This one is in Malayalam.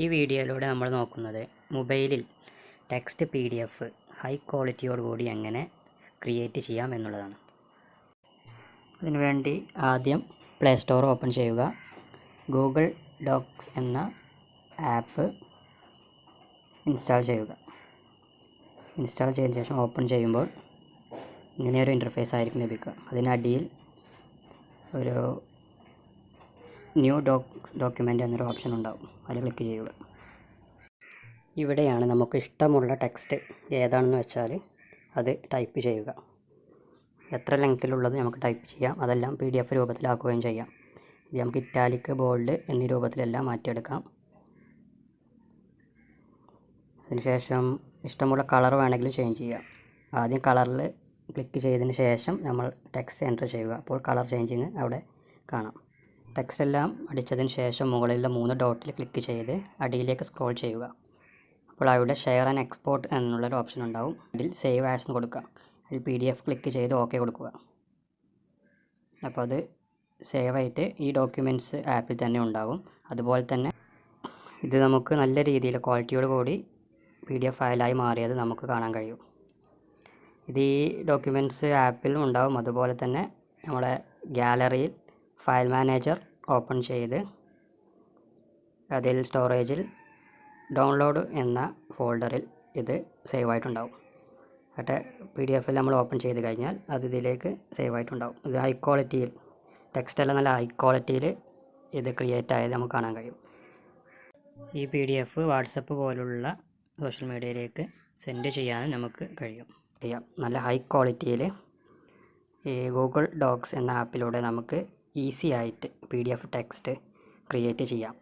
ഈ വീഡിയോയിലൂടെ നമ്മൾ നോക്കുന്നത് മൊബൈലിൽ text P D F high ക്വാളിറ്റിയോടുകൂടി എങ്ങനെ ക്രിയേറ്റ് ചെയ്യാം എന്നുള്ളതാണ്. അതിനുവേണ്ടി ആദ്യം പ്ലേ സ്റ്റോർ ഓപ്പൺ ചെയ്യുക. ഗൂഗിൾ ഡോക്സ് എന്ന ആപ്പ് ഇൻസ്റ്റാൾ ചെയ്യുക. ഇൻസ്റ്റാൾ ചെയ്തതിന് ശേഷം ഓപ്പൺ ചെയ്യുമ്പോൾ ഇങ്ങനെയൊരു ഇന്റർഫേസ് ആയിരിക്കും ലഭിക്കുക. അതിനടിയിൽ ഒരു ന്യൂ ഡോക് ഡോക്യുമെന്റ് എന്നൊരു ഓപ്ഷൻ ഉണ്ടാവും. അതിൽ ക്ലിക്ക് ചെയ്യുക. ഇവിടെയാണ് നമുക്ക് ഇഷ്ടമുള്ള ടെക്സ്റ്റ് ഏതാണെന്ന് വെച്ചാൽ അത് ടൈപ്പ് ചെയ്യുക. എത്ര ലെങ്ത്തിലുള്ളത് നമുക്ക് ടൈപ്പ് ചെയ്യാം. അതെല്ലാം പി ഡി എഫ് രൂപത്തിലാക്കുകയും ചെയ്യാം. ഇത് നമുക്ക് ഇറ്റാലിക്ക് ബോൾഡ് എന്നീ രൂപത്തിലെല്ലാം മാറ്റിയെടുക്കാം. അതിനുശേഷം ഇഷ്ടമുള്ള കളർ വേണമെങ്കിലും ചേഞ്ച് ചെയ്യാം. ആദ്യം കളറിൽ ക്ലിക്ക് ചെയ്തതിന് ശേഷം നമ്മൾ ടെക്സ്റ്റ് എന്റർ ചെയ്യുക. അപ്പോൾ കളർ ചേഞ്ചിങ് അവിടെ കാണാം. ടെക്സ്റ്റ് എല്ലാം അടിച്ചതിന് ശേഷം മുകളിലുള്ള മൂന്ന് ഡോട്ടിൽ ക്ലിക്ക് ചെയ്ത് അടിയിലേക്ക് സ്ക്രോൾ ചെയ്യുക. അപ്പോൾ അവിടെ ഷെയർ ആൻഡ് എക്സ്പോർട്ട് എന്നുള്ളൊരു ഓപ്ഷൻ ഉണ്ടാവും. അതിൽ സേവ് ആസ് എന്ന് കൊടുക്കുക. അതിൽ പി ഡി എഫ് ക്ലിക്ക് ചെയ്ത് ഓക്കെ കൊടുക്കുക. അപ്പോൾ അത് സേവ് ആയിട്ട് ഈ ഡോക്യുമെന്റ്സ് ആപ്പിൽ തന്നെ ഉണ്ടാകും അതുപോലെ തന്നെ ഇത് നമുക്ക് നല്ല രീതിയിൽ ക്വാളിറ്റിയോട് കൂടി പി ഡി എഫ് ഫയലായി മാറിയത് നമുക്ക് കാണാൻ കഴിയും. ഇത് ഈ ഡോക്യുമെന്റ്സ് ആപ്പിലും ഉണ്ടാവും. അതുപോലെ തന്നെ നമ്മുടെ ഗാലറിയിൽ ഫയൽ മാനേജർ ഓപ്പൺ ചെയ്ത് അതിൽ സ്റ്റോറേജിൽ ഡൗൺലോഡ് എന്ന ഫോൾഡറിൽ ഇത് സേവ് ആയിട്ടുണ്ടാവും എന്നിട്ട് പി ഡി എഫിൽ നമ്മൾ ഓപ്പൺ ചെയ്ത് കഴിഞ്ഞാൽ അത് ഇതിലേക്ക് സേവ് ആയിട്ടുണ്ടാവും ഇത് ഹൈ ക്വാളിറ്റിയിൽ ടെക്സ്റ്റ് എല്ലാം നല്ല ഹൈ ക്വാളിറ്റിയിൽ ഇത് ക്രിയേറ്റ് ആയത് നമുക്ക് കാണാൻ കഴിയും. ഈ പി ഡി എഫ് വാട്സപ്പ് പോലുള്ള സോഷ്യൽ മീഡിയയിലേക്ക് സെൻഡ് ചെയ്യാൻ നമുക്ക് കഴിയും. ചെയ്യാം. നല്ല ഹൈ ക്വാളിറ്റിയിൽ ഈ ഗൂഗിൾ ഡോക്സ് എന്ന ആപ്പിലൂടെ നമുക്ക് ഈസി ആയിട്ട് P D F text create ചെയ്യാം.